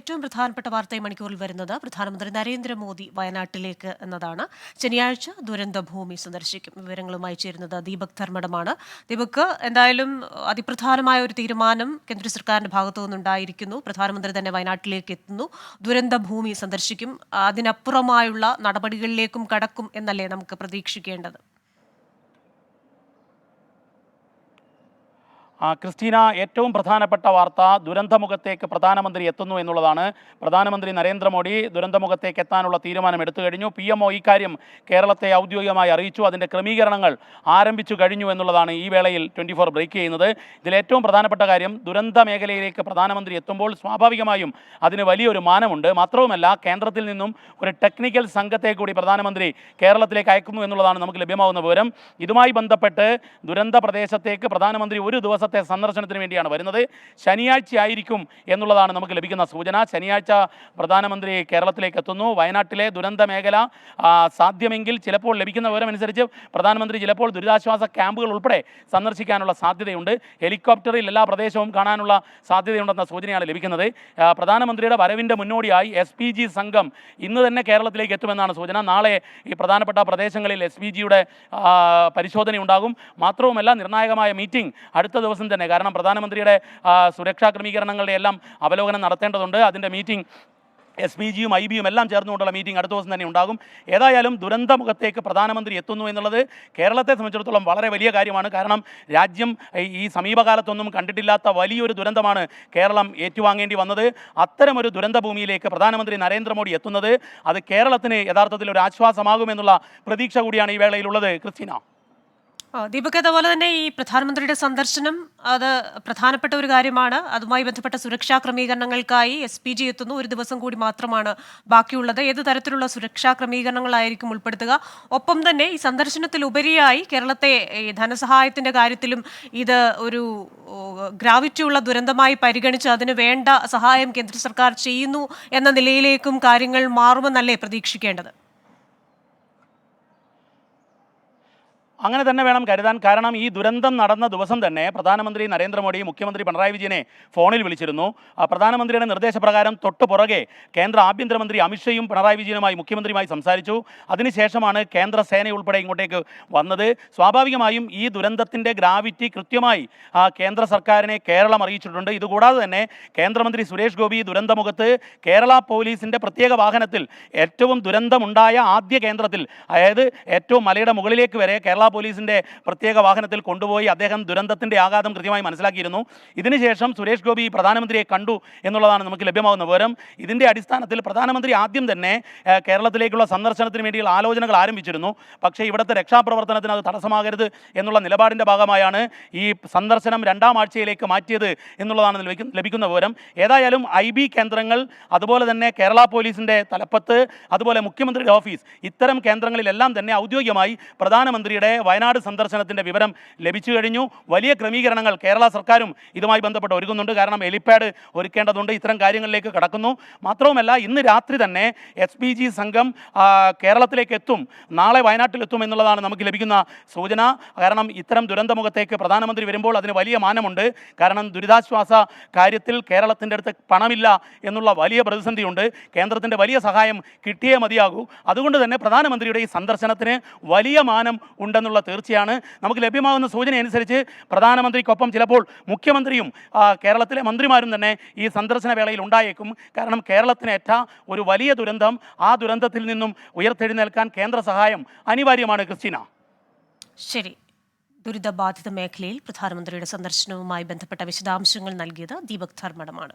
ഏറ്റവും പ്രധാനപ്പെട്ട വാർത്ത ഈ മണിക്കൂറിൽ വരുന്നത് പ്രധാനമന്ത്രി നരേന്ദ്രമോദി വയനാട്ടിലേക്ക് എന്നതാണ്. ശനിയാഴ്ച ദുരന്തഭൂമി സന്ദർശിക്കും. വിവരങ്ങളുമായി ചേരുന്നത് ദീപക് ധർമ്മടമാണ്. ദീപക് എന്തായാലും അതിപ്രധാനമായ ഒരു തീരുമാനം കേന്ദ്ര സർക്കാരിന്റെ ഭാഗത്തു നിന്നുണ്ടായിരിക്കുന്നു. പ്രധാനമന്ത്രി തന്നെ വയനാട്ടിലേക്ക് എത്തുന്നു. ദുരന്തഭൂമി സന്ദർശിക്കും. അതിനപ്പുറമായുള്ള നടപടികളിലേക്കും കടക്കും എന്നല്ലേ നമുക്ക് പ്രതീക്ഷിക്കേണ്ടത്? ക്രിസ്റ്റീന ഏറ്റവും പ്രധാനപ്പെട്ട വാർത്ത ദുരന്തമുഖത്തേക്ക് പ്രധാനമന്ത്രി എത്തുന്നു എന്നുള്ളതാണ്. പ്രധാനമന്ത്രി നരേന്ദ്രമോദി ദുരന്തമുഖത്തേക്ക് എത്താനുള്ള തീരുമാനം എടുത്തു കഴിഞ്ഞു. പി എം ഒ ഇക്കാര്യം കേരളത്തെ ഔദ്യോഗികമായി അറിയിച്ചു. അതിന്റെ ക്രമീകരണങ്ങൾ ആരംഭിച്ചു കഴിഞ്ഞു എന്നുള്ളതാണ് ഈ വേളയിൽ ട്വന്റി ഫോർ ബ്രേക്ക് ചെയ്യുന്നത്. ഇതിലേറ്റവും പ്രധാനപ്പെട്ട കാര്യം ദുരന്ത മേഖലയിലേക്ക് പ്രധാനമന്ത്രി എത്തുമ്പോൾ സ്വാഭാവികമായും അതിന് വലിയൊരു മാനമുണ്ട്. മാത്രവുമല്ല കേന്ദ്രത്തിൽ നിന്നും ഒരു ടെക്നിക്കൽ സംഘത്തെ കൂടി പ്രധാനമന്ത്രി കേരളത്തിലേക്ക് അയക്കുന്നു എന്നുള്ളതാണ് നമുക്ക് ലഭ്യമാകുന്ന വിവരം. ഇതുമായി ബന്ധപ്പെട്ട് ദുരന്ത പ്രദേശത്തേക്ക് പ്രധാനമന്ത്രി ഒരു ദിവസത്തെ സന്ദർശനത്തിന് വേണ്ടിയാണ് വരുന്നത്. ശനിയാഴ്ച ആയിരിക്കും എന്നുള്ളതാണ് നമുക്ക് ലഭിക്കുന്ന സൂചന. ശനിയാഴ്ച പ്രധാനമന്ത്രി കേരളത്തിലേക്ക് എത്തുന്നു. വയനാട്ടിലെ ദുരന്ത മേഖല സാധ്യമെങ്കിൽ ചിലപ്പോൾ ലഭിക്കുന്ന വിവരമനുസരിച്ച് പ്രധാനമന്ത്രി ചിലപ്പോൾ ദുരിതാശ്വാസ ക്യാമ്പുകൾ ഉൾപ്പെടെ സന്ദർശിക്കാനുള്ള സാധ്യതയുണ്ട്. ഹെലികോപ്റ്ററിൽ എല്ലാ പ്രദേശവും കാണാനുള്ള സാധ്യതയുണ്ടെന്ന സൂചനയാണ് ലഭിക്കുന്നത്. പ്രധാനമന്ത്രിയുടെ വരവിന്റെ മുന്നോടിയായി എസ് പി ജി സംഘം ഇന്ന് തന്നെ കേരളത്തിലേക്ക് എത്തുമെന്നാണ് സൂചന. നാളെ ഈ പ്രധാനപ്പെട്ട പ്രദേശങ്ങളിൽ എസ് പി ജിയുടെ പരിശോധന ഉണ്ടാകും മാത്രവുമല്ല നിർണായകമായ മീറ്റിംഗ് അടുത്ത ദിവസം തന്നെ. കാരണം പ്രധാനമന്ത്രിയുടെ സുരക്ഷാ ക്രമീകരണങ്ങളുടെ എല്ലാം അവലോകനം നടത്തേണ്ടതുണ്ട്. അതിന്റെ മീറ്റിംഗ് എസ് പി ജിയും ഐ ബിയും എല്ലാം ചേർന്നുകൊണ്ടുള്ള മീറ്റിംഗ് അടുത്ത ദിവസം തന്നെ ഉണ്ടാകും. ഏതായാലും ദുരന്തമുഖത്തേക്ക് പ്രധാനമന്ത്രി എത്തുന്നു എന്നുള്ളത് കേരളത്തെ സംബന്ധിച്ചിടത്തോളം വളരെ വലിയ കാര്യമാണ്. കാരണം രാജ്യം ഈ- സമീപകാലത്തൊന്നും കണ്ടിട്ടില്ലാത്ത വലിയൊരു ദുരന്തമാണ് കേരളം ഏറ്റുവാങ്ങേണ്ടി വന്നത്. അത്തരമൊരു ദുരന്തഭൂമിയിലേക്ക് പ്രധാനമന്ത്രി നരേന്ദ്രമോദി എത്തുന്നത് അത് കേരളത്തിന് യഥാർത്ഥത്തിൽ ഒരു ആശ്വാസമാകുമെന്നുള്ള പ്രതീക്ഷ കൂടിയാണ് ഈ വേളയിലുള്ളത്. ക്രിസ്റ്റീന. ദീപക് അതുപോലെ തന്നെ ഈ പ്രധാനമന്ത്രിയുടെ സന്ദർശനം അത് പ്രധാനപ്പെട്ട ഒരു കാര്യമാണ്. അതുമായി ബന്ധപ്പെട്ട സുരക്ഷാ ക്രമീകരണങ്ങൾക്കായി എസ് പി ജി എത്തുന്നു. ഒരു ദിവസം കൂടി മാത്രമാണ് ബാക്കിയുള്ളത്. ഏത് തരത്തിലുള്ള സുരക്ഷാ ക്രമീകരണങ്ങളായിരിക്കും ഉൾപ്പെടുത്തുക? ഒപ്പം തന്നെ ഈ സന്ദർശനത്തിലുപരിയായി കേരളത്തെ ധനസഹായത്തിന്റെ കാര്യത്തിലും ഇത് ഒരു ഗ്രാവിറ്റി ഗ്രാവിറ്റിയുള്ള ദുരന്തമായി പരിഗണിച്ച് അതിന് വേണ്ട സഹായം കേന്ദ്ര സർക്കാർ ചെയ്യുന്നു എന്ന നിലയിലേക്കും കാര്യങ്ങൾ മാറുമെന്നല്ലേ പ്രതീക്ഷിക്കേണ്ടത്? അങ്ങനെ തന്നെ വേണം കരുതാൻ. കാരണം ഈ ദുരന്തം നടന്ന ദിവസം തന്നെ പ്രധാനമന്ത്രി നരേന്ദ്രമോദി മുഖ്യമന്ത്രി പിണറായി വിജയനെ ഫോണിൽ വിളിച്ചിരുന്നു. പ്രധാനമന്ത്രിയുടെ നിർദ്ദേശപ്രകാരം തൊട്ടു പുറകെ കേന്ദ്ര ആഭ്യന്തരമന്ത്രി അമിത്ഷയും പിണറായി വിജയനുമായി മുഖ്യമന്ത്രിയുമായി സംസാരിച്ചു. അതിനുശേഷമാണ് കേന്ദ്ര സേന ഉൾപ്പെടെ ഇങ്ങോട്ടേക്ക് വന്നത്. സ്വാഭാവികമായും ഈ ദുരന്തത്തിന്റെ ഗ്രാവിറ്റി കൃത്യമായി കേന്ദ്ര സർക്കാരിനെ കേരളം അറിയിച്ചിട്ടുണ്ട്. ഇതുകൂടാതെ തന്നെ കേന്ദ്രമന്ത്രി സുരേഷ് ഗോപി ദുരന്തമുഖത്ത് കേരള പോലീസിന്റെ പ്രത്യേക വാഹനത്തിൽ ഏറ്റവും ദുരന്തമുണ്ടായ ആദ്യ കേന്ദ്രത്തിൽ അതായത് ഏറ്റവും മലയുടെ മുകളിലേക്ക് വരെ കേരള പോലീസിന്റെ പ്രത്യേക വാഹനത്തിൽ കൊണ്ടുപോയി അദ്ദേഹം ദുരന്തത്തിന്റെ ആഘാതം കൃത്യമായി മനസ്സിലാക്കിയിരുന്നു. ഇതിനുശേഷം സുരേഷ് ഗോപി പ്രധാനമന്ത്രിയെ കണ്ടു എന്നുള്ളതാണ് നമുക്ക് ലഭ്യമാകുന്ന വിവരം. ഇതിന്റെ അടിസ്ഥാനത്തിൽ പ്രധാനമന്ത്രി ആദ്യം തന്നെ കേരളത്തിലേക്കുള്ള സന്ദർശനത്തിന് വേണ്ടിയുള്ള ആലോചനകൾ ആരംഭിച്ചിരുന്നു. പക്ഷേ ഇവിടുത്തെ രക്ഷാപ്രവർത്തനത്തിന് അത് തടസ്സമാകരുത് എന്നുള്ള നിലപാടിന്റെ ഭാഗമായാണ് ഈ സന്ദർശനം രണ്ടാം ആഴ്ചയിലേക്ക് മാറ്റിയത് എന്നുള്ളതാണ് ലഭിക്കുന്ന വിവരം. ഏതായാലും ഐ ബി കേന്ദ്രങ്ങൾ അതുപോലെ തന്നെ കേരള പോലീസിന്റെ തലപ്പത്ത് അതുപോലെ മുഖ്യമന്ത്രിയുടെ ഓഫീസ് ഇത്തരം കേന്ദ്രങ്ങളിലെല്ലാം തന്നെ ഔദ്യോഗികമായി പ്രധാനമന്ത്രിയുടെ വയനാട് സന്ദർശനത്തിന്റെ വിവരം ലഭിച്ചു കഴിഞ്ഞു. വലിയ ക്രമീകരണങ്ങൾ കേരള സർക്കാരും ഇതുമായി ബന്ധപ്പെട്ട് ഒരുക്കുന്നുണ്ട്. കാരണം എലിപ്പാഡ് ഒരുക്കേണ്ടതുണ്ട്. ഇത്തരം കാര്യങ്ങളിലേക്ക് കടക്കുന്നു. മാത്രവുമല്ല ഇന്ന് രാത്രി തന്നെ എസ് പി ജി സംഘം കേരളത്തിലേക്ക് എത്തും. നാളെ വയനാട്ടിലെത്തും എന്നുള്ളതാണ് നമുക്ക് ലഭിക്കുന്ന സൂചന. കാരണം ഇത്തരം ദുരന്തമുഖത്തേക്ക് പ്രധാനമന്ത്രി വരുമ്പോൾ അതിന് വലിയ മാനമുണ്ട്. കാരണം ദുരിതാശ്വാസ കാര്യത്തിൽ കേരളത്തിന്റെ അടുത്ത് പണമില്ല എന്നുള്ള വലിയ പ്രതിസന്ധിയുണ്ട്. കേന്ദ്രത്തിന്റെ വലിയ സഹായം കിട്ടിയേ മതിയാകൂ. അതുകൊണ്ട് തന്നെ പ്രധാനമന്ത്രിയുടെ ഈ സന്ദർശനത്തിന് വലിയ മാനം ഉണ്ടെന്നുള്ള തീർച്ചയാണ് നമുക്ക് ലഭ്യമാകുന്ന സൂചന അനുസരിച്ച് പ്രധാനമന്ത്രിക്കൊപ്പം ചിലപ്പോൾ മുഖ്യമന്ത്രിയും കേരളത്തിലെ മന്ത്രിമാരും തന്നെ ഈ സന്ദർശന വേളയിൽ ഉണ്ടായേക്കും. കാരണം കേരളത്തിനേറ്റ ഒരു വലിയ ദുരന്തം ആ ദുരന്തത്തിൽ നിന്നും ഉയർത്തെഴുന്നേൽക്കാൻ കേന്ദ്ര സഹായം അനിവാര്യമാണ് ക്രിസ്റ്റീന. ശരി. ദുരിതബാധിത മേഖലയിൽ പ്രധാനമന്ത്രിയുടെ സന്ദർശനവുമായി ബന്ധപ്പെട്ട വിശദാംശങ്ങൾ നൽകിയത് ദീപക് ധർമ്മടമാണ്.